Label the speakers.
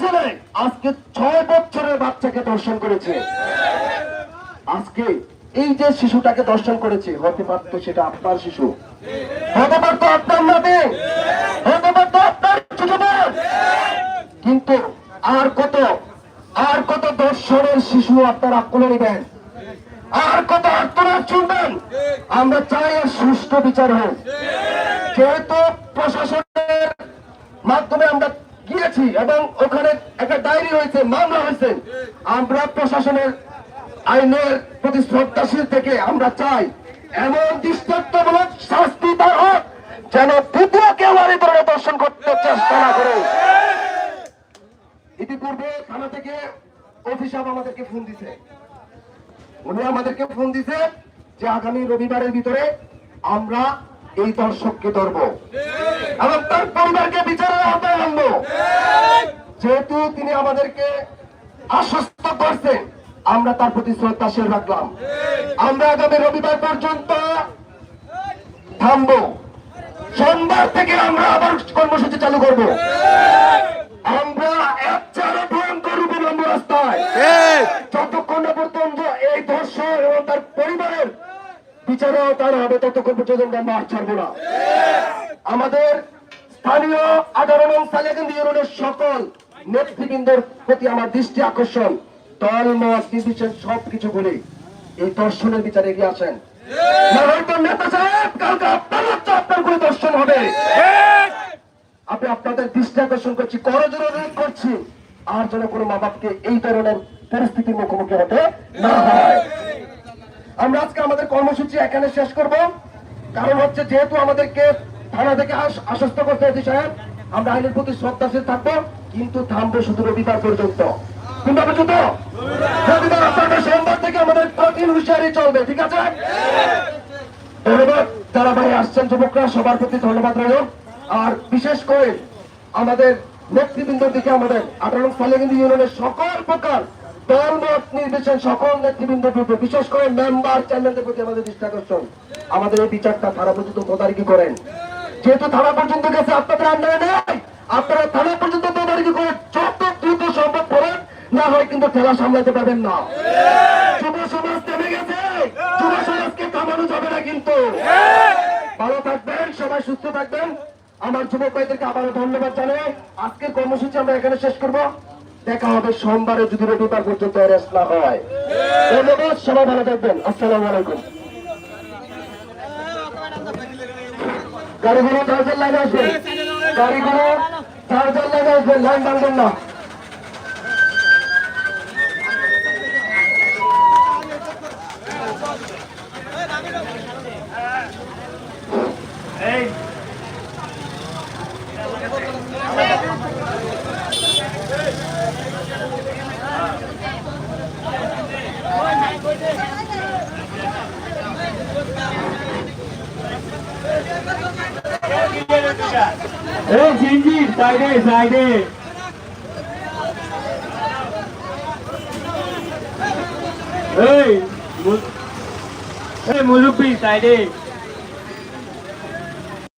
Speaker 1: ছেলে, আজকে ছয় বছরের বাচ্চাকে দর্শন করেছে। আজকে এই যে শিশুটাকে দর্শন করেছে, হতে পারতো সেটা আপনার শিশু। হতে পারতো আপনার নাতে। হতে পারতো আপনার কিন্তু আর কত আর কত দর্শনের শিশু আপনারা কোলে নেবেন? আর কত আত্মনাথ শুনবেন আমরা চাই এর সুষ্ঠু বিচার হোক। যেহেতু প্রশাসনের মাধ্যমে আমরা গিয়েছি এবং ওখানে একটা ডায়েরি হয়েছে, মামলা হয়েছে। আমরা প্রশাসনের আইনের প্রতি শ্রদ্ধাশীল থেকে আমরা চাই এমন দৃষ্টান্তমূলক শাস্তি তার হোক, যেন দ্বিতীয় কেউ আর এই ধরনের দর্শন করতে চেষ্টা না করে। ইতিপূর্বে থানা থেকে অফিস আমাদেরকে ফোন দিছে। উনি আমাদেরকে ফোন দিছে যে আগামী রবিবারের ভিতরে আমরা এই দর্শককে ধরবো। এবং পরিবারকে বিচারের আওতায় আনব। যেহেতু তিনি আমাদেরকে আশ্বস্ত করছেন আমরা তার প্রতি শ্রদ্ধাশীল রাখলাম। আমরা আগামী রবিবার পর্যন্ত থামবো। সোমবার থেকে আমরা আবার কর্মসূচি চালু করব। আমরা এক চারে ভয়ঙ্কর বিলম্ব রাস্তায়। যতক্ষণ পর্যন্ত এই ধর্ষণ এবং তার পরিবারের বিচারে তার হবে, ততক্ষণ পর্যন্ত আমরা মাঠ ছাড়বো না। আমাদের স্থানীয় আধার এবং সালেগান্ধি ইউনিয়নের সকল নেতৃবৃন্দের প্রতি আমার দৃষ্টি আকর্ষণ। দল মত নির্বিশেষ সবকিছু বলে এই দর্শনের বিচারে এগিয়ে আসেন। নেতা সাহেব কালকে আপনার হচ্ছে আপনার করে দর্শন হবে। আমি আপনাদের দৃষ্টি আকর্ষণ করছি করজোর অনুরোধ করছি আর যেন কোনো মা বাপকে এই ধরনের পরিস্থিতির মুখোমুখি হতে না হয়। আমরা আজকে আমাদের কর্মসূচি এখানে শেষ করব। কারণ হচ্ছে যেহেতু আমাদেরকে থানা থেকে আশ্বস্ত করতে হয়েছে, সাহেব। আমরা আইনের প্রতি শ্রদ্ধাশীল থাকব, কিন্তু থামবো শুধু রবিবার পর্যন্ত। ইউনিয়নের সকল নেতৃবৃন্দের বিশেষ করে মেম্বার চ্যানেলদের প্রতি আমাদের দৃষ্টি আকর্ষণ। আমাদের এই বিচারটা থানা পর্যন্ত তদারকি করেন। যেহেতু থানা পর্যন্ত গেছে, আপনাদের আন্ডারে নেই। আপনারা থানা পর্যন্ত তদারকি করে যত দ্রুত সম্ভব করেন, না হয় কিন্তু ঠেলা সামলাতে পারবেন না। যুব সমাজ থেমে গেছে। যুব সমাজকে থামানো যাবে না কিন্তু। ভালো থাকবেন, সবাই সুস্থ থাকবেন। আমার যুবক ভাইদেরকে আবারও ধন্যবাদ জানাই আজকের কর্মসূচি আমরা এখানে শেষ করব। দেখা হবে সোমবারে যদি রবিবার পর্যন্ত অ্যারেস্ট না হয়। ধন্যবাদ, সবাই ভালো থাকবেন। আসসালামু আলাইকুম। গাড়িগুলো চার্জার লাইনে আসবেন গাড়িগুলো চার্জার লাইনে আসবেন লাইন বাঁধবেন না।
Speaker 2: এই ঝিঞ্জি সাইডে সাইডে এই এই মুরব্বী সাইডে